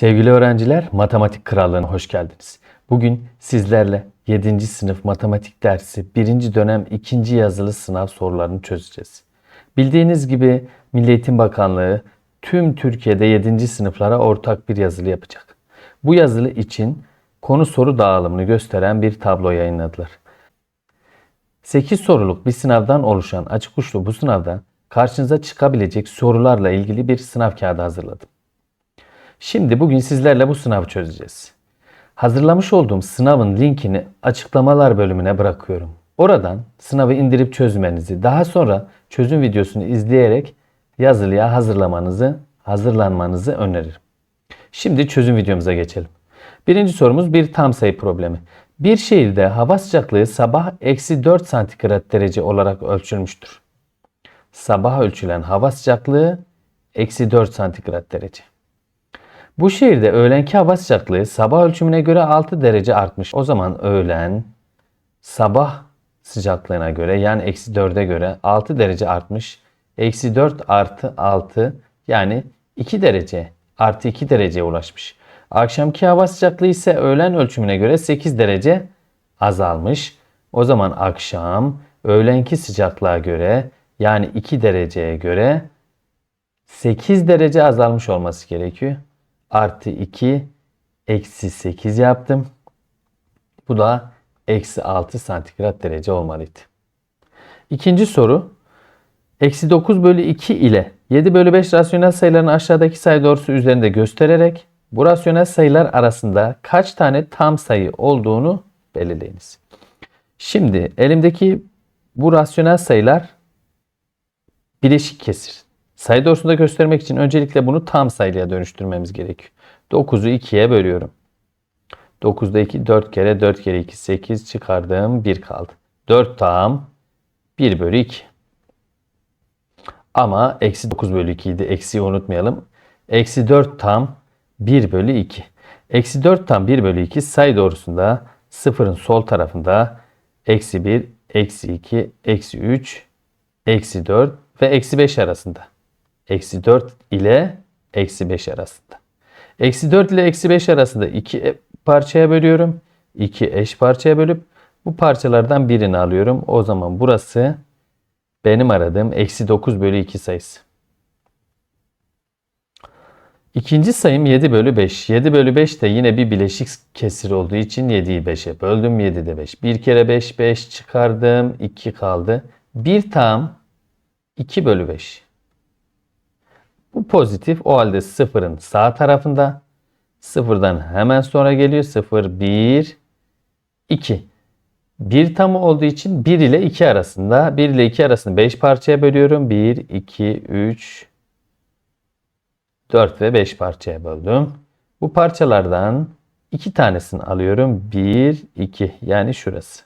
Sevgili öğrenciler, Matematik Krallığı'na hoş geldiniz. Bugün sizlerle 7. sınıf matematik dersi 1. dönem 2. yazılı sınav sorularını çözeceğiz. Bildiğiniz gibi Milli Eğitim Bakanlığı tüm Türkiye'de 7. sınıflara ortak bir yazılı yapacak. Bu yazılı için konu soru dağılımını gösteren bir tablo yayınladılar. 8 soruluk bir sınavdan oluşan açık uçlu bu sınavda karşınıza çıkabilecek sorularla ilgili bir sınav kağıdı hazırladım. Şimdi bugün sizlerle bu sınavı çözeceğiz. Hazırlamış olduğum sınavın linkini açıklamalar bölümüne bırakıyorum. Oradan sınavı indirip çözmenizi, daha sonra çözüm videosunu izleyerek yazılıya hazırlamanızı, hazırlanmanızı öneririm. Şimdi çözüm videomuza geçelim. Birinci sorumuz bir tam sayı problemi. Bir şehirde hava sıcaklığı sabah eksi 4 santigrat derece olarak ölçülmüştür. Sabah ölçülen hava sıcaklığı eksi 4 santigrat derece. Bu şehirde öğlenki hava sıcaklığı sabah ölçümüne göre 6 derece artmış. O zaman öğlen sabah sıcaklığına göre yani eksi 4'e göre 6 derece artmış. Eksi 4 artı 6 yani 2 derece artı 2 dereceye ulaşmış. Akşamki hava sıcaklığı ise öğlen ölçümüne göre 8 derece azalmış. O zaman akşam öğlenki sıcaklığa göre yani 2 dereceye göre 8 derece azalmış olması gerekiyor. Artı 2 eksi 8 yaptım. Bu da eksi 6 santigrat derece olmalıydı. İkinci soru. Eksi 9 bölü 2 ile 7 bölü 5 rasyonel sayılarını aşağıdaki sayı doğrusu üzerinde göstererek bu rasyonel sayılar arasında kaç tane tam sayı olduğunu belirleyiniz. Şimdi elimdeki bu rasyonel sayılar bileşik kesir. Sayı doğrusunda göstermek için öncelikle bunu tam sayıya dönüştürmemiz gerekiyor. 9'u 2'ye bölüyorum. 9'da 2 4 kere 4 kere 2 8 çıkardım 1 kaldı. 4 tam 1 bölü 2. Ama eksi 9 bölü 2 idi. Eksiyi unutmayalım. Eksi 4 tam 1 bölü 2. Eksi 4 tam 1 bölü 2 sayı doğrusunda sıfırın sol tarafında eksi 1, eksi 2, eksi 3, eksi 4 ve eksi 5 arasında. Eksi 4 ile eksi 5 arasında. Eksi 4 ile eksi 5 arasında iki parçaya bölüyorum. İki eş parçaya bölüp bu parçalardan birini alıyorum. O zaman burası benim aradığım eksi 9 bölü 2 sayısı. İkinci sayım 7 bölü 5. 7 bölü 5 de yine bir bileşik kesir olduğu için 7'yi 5'e böldüm. 7 de 5. 1 kere 5 5 çıkardım. 2 kaldı. 1 tam 2 bölü 5. Bu pozitif. O halde sıfırın sağ tarafında. Sıfırdan hemen sonra geliyor. 0, 1, 2. 1 tam olduğu için 1 ile 2 arasında. 1 ile 2 arasında 5 parçaya bölüyorum. 1, 2, 3, 4 ve 5 parçaya böldüm. Bu parçalardan 2 tanesini alıyorum. 1, 2 yani şurası.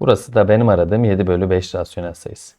Burası da benim aradığım 7 bölü 5 rasyonel sayısı.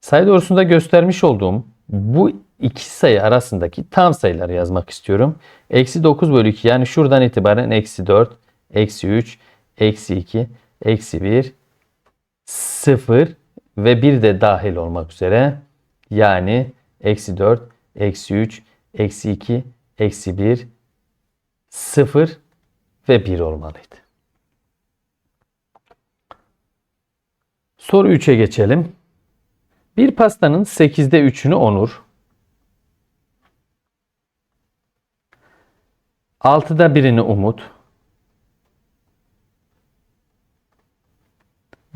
Sayı doğrusunda göstermiş olduğum bu iki sayı arasındaki tam sayıları yazmak istiyorum. Eksi 9 bölü 2 yani şuradan itibaren eksi 4, eksi 3, eksi 2, eksi 1, 0 ve 1 de dahil olmak üzere. Yani eksi 4, eksi 3, eksi 2, eksi 1, 0 ve 1 olmalıydı. Soru 3'e geçelim. Bir pastanın 8'de 3'ünü Onur, 6'da birini Umut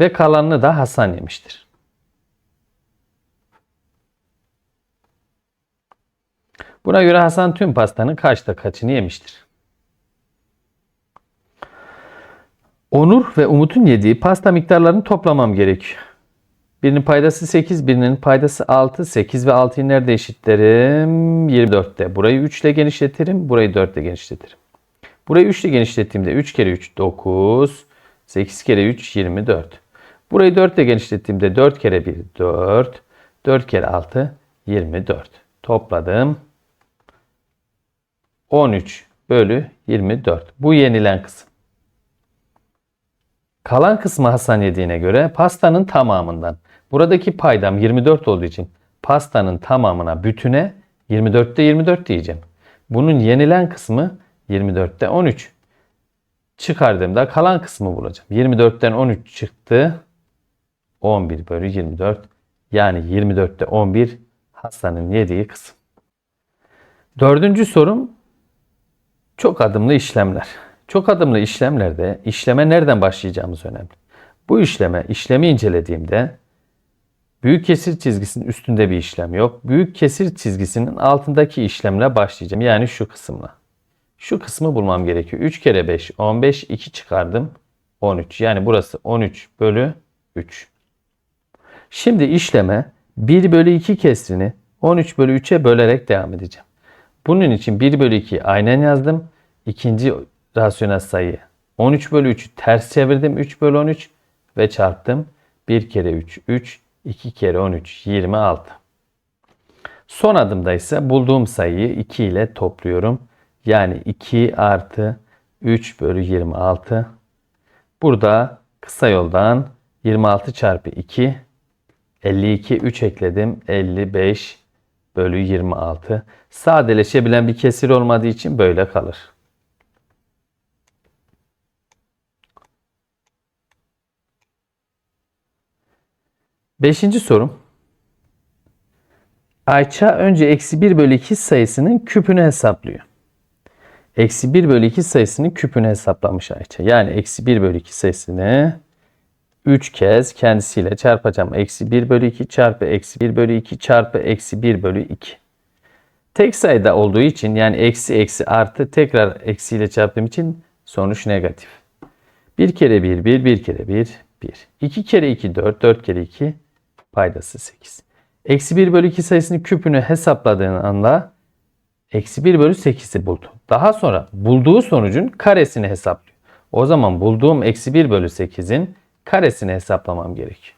ve kalanını da Hasan yemiştir. Buna göre Hasan tüm pastanın kaçta kaçını yemiştir? Onur ve Umut'un yediği pasta miktarlarını toplamam gerekiyor. Birinin paydası 8, birinin paydası 6. 8 ve 6'yı nerede eşitlerim? 24'te. Burayı 3 ile genişletirim. Burayı 4 ile genişletirim. Burayı 3 ile genişlettiğimde 3 kere 3 9. 8 kere 3 24. Burayı 4 ile genişlettiğimde 4 kere 1 4. 4 kere 6 24. Topladım. 13 bölü 24. Bu yenilen kısım. Kalan kısmı Hasan yediğine göre pastanın tamamından. Buradaki paydam 24 olduğu için pastanın tamamına bütüne 24'te 24 diyeceğim. Bunun yenilen kısmı 24'te 13. Çıkardığımda kalan kısmı bulacağım. 24'ten 13 çıktı. 11 bölü 24. Yani 24'te 11 hastanın yediği kısım. Dördüncü sorum çok adımlı işlemler. Çok adımlı işlemlerde işleme nereden başlayacağımız önemli. Bu işleme, işlemi incelediğimde büyük kesir çizgisinin üstünde bir işlem yok. Büyük kesir çizgisinin altındaki işlemle başlayacağım. Yani şu kısımla. Şu kısmı bulmam gerekiyor. 3 kere 5, 15, 2 çıkardım. 13. Yani burası 13 bölü 3. Şimdi işleme 1 bölü 2 kesrini 13 bölü 3'e bölerek devam edeceğim. Bunun için 1 bölü 2 aynen yazdım. İkinci rasyonel sayı 13 bölü 3'ü ters çevirdim. 3 bölü 13 ve çarptım. 1 kere 3 3 2 kere 13 26. Son adımda ise bulduğum sayıyı 2 ile topluyorum. Yani 2 artı 3 bölü 26. Burada kısa yoldan 26 çarpı 2 52 3 ekledim. 55 bölü 26. Sadeleşebilen bir kesir olmadığı için böyle kalır. Beşinci sorum. Ayça önce eksi 1 bölü 2 sayısının küpünü hesaplıyor. Eksi 1 bölü 2 sayısının küpünü hesaplamış Ayça. Yani eksi 1 bölü 2 sayısını 3 kez kendisiyle çarpacağım. Eksi 1 bölü 2 çarpı eksi 1 bölü 2 çarpı eksi 1 bölü 2. Tek sayıda olduğu için yani eksi eksi artı tekrar eksiyle çarptığım için sonuç negatif. 1 kere 1 1 1 kere 1 1. 2 kere 2 4 4 kere 2 paydası 8. Eksi 1 bölü 2 sayısının küpünü hesapladığın anda eksi 1 bölü 8'i buldu. Daha sonra bulduğu sonucun karesini hesaplıyor. O zaman bulduğum eksi 1 bölü 8'in karesini hesaplamam gerekiyor.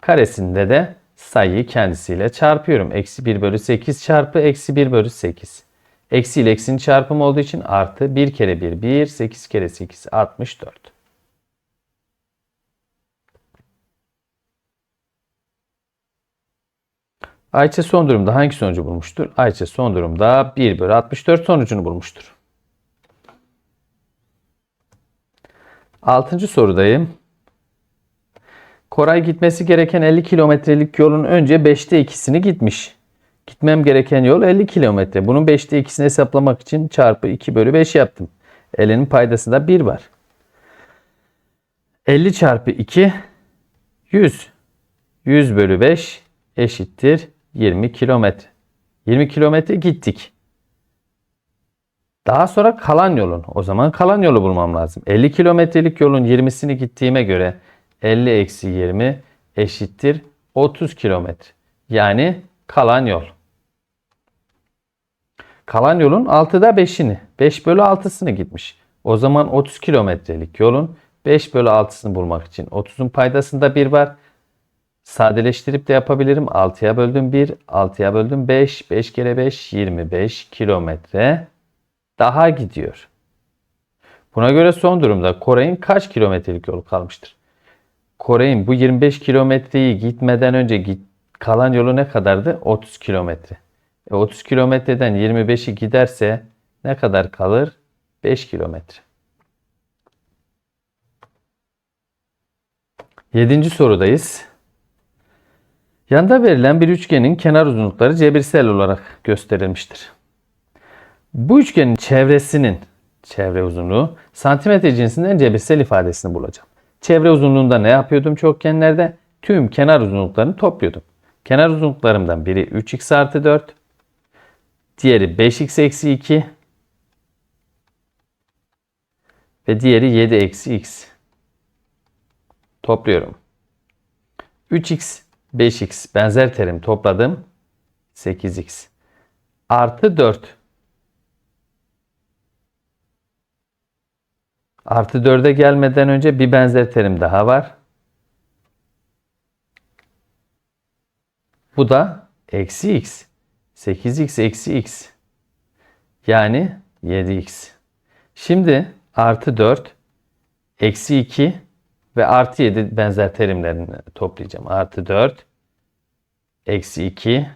Karesinde de sayıyı kendisiyle çarpıyorum. Eksi 1 bölü 8 çarpı eksi 1 bölü 8. Eksi ile eksinin çarpımı olduğu için artı 1 kere 1 1 8 kere 8 64. Ayça son durumda hangi sonucu bulmuştur? Ayça son durumda 1 bölü 64 sonucunu bulmuştur. Altıncı sorudayım. Koray gitmesi gereken 50 kilometrelik yolun önce 5'te 2'sini gitmiş. Gitmem gereken yol 50 kilometre. Bunun 5'te 2'sini hesaplamak için çarpı 2 bölü 5 yaptım. 50'nin paydasında 1 var. 50 çarpı 2 100. 100 bölü 5 eşittir 20 kilometre. 20 kilometre gittik. Daha sonra kalan yolun. O zaman kalan yolu bulmam lazım. 50 kilometrelik yolun 20'sini gittiğime göre 50 eksi 20 eşittir 30 kilometre. Yani kalan yol. Kalan yolun 6'da 5'ini, 5 bölü 6'sını gitmiş. O zaman 30 kilometrelik yolun 5 bölü 6'sını bulmak için 30'un paydasında 1 var. Sadeleştirip de yapabilirim. 6'ya böldüm 1, 6'ya böldüm 5, 5 kere 5, 25 kilometre daha gidiyor. Buna göre son durumda Koray'ın kaç kilometrelik yol kalmıştır? Koray'ın bu 25 kilometreyi gitmeden önce git, kalan yolu ne kadardı? 30 kilometre. E 30 kilometreden 25'i giderse ne kadar kalır? 5 kilometre. Yedinci sorudayız. Yanda verilen bir üçgenin kenar uzunlukları cebirsel olarak gösterilmiştir. Bu üçgenin çevresinin çevre uzunluğu santimetre cinsinden cebirsel ifadesini bulacağım. Çevre uzunluğunda ne yapıyordum çokgenlerde? Tüm kenar uzunluklarını topluyordum. Kenar uzunluklarımdan biri 3x artı 4, diğeri 5x eksi 2 ve diğeri 7 eksi x. Topluyorum. 3x, 5x benzer terim topladım. 8x. Artı 4. Artı 4'e gelmeden önce bir benzer terim daha var. Bu da eksi x. 8x eksi x. Yani 7x. Şimdi artı 4, eksi 2 ve artı 7 benzer terimlerini toplayacağım. Artı 4, eksi 2,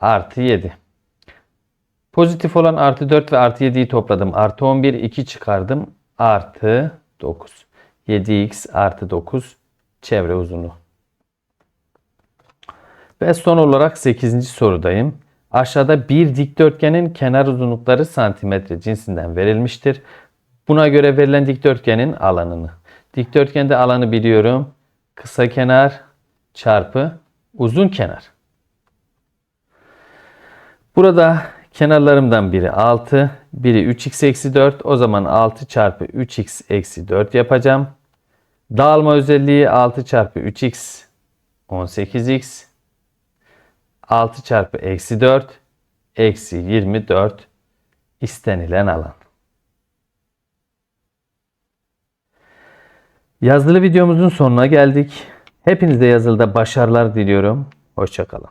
artı 7. Pozitif olan artı 4 ve artı 7'yi topladım. Artı 11 2 çıkardım. Artı 9. 7x artı 9 çevre uzunluğu. Ve son olarak 8. sorudayım. Aşağıda bir dikdörtgenin kenar uzunlukları santimetre cinsinden verilmiştir. Buna göre verilen dikdörtgenin alanını. Dikdörtgende alanı biliyorum. Kısa kenar çarpı uzun kenar. Burada kenarlarımdan biri 6, biri 3x eksi 4. O zaman 6 çarpı 3x eksi 4 yapacağım. Dağılma özelliği 6 çarpı 3x 18x 6 çarpı eksi 4 eksi 24 istenilen alan. Yazılı videomuzun sonuna geldik. Hepinize yazılıda başarılar diliyorum. Hoşçakalın.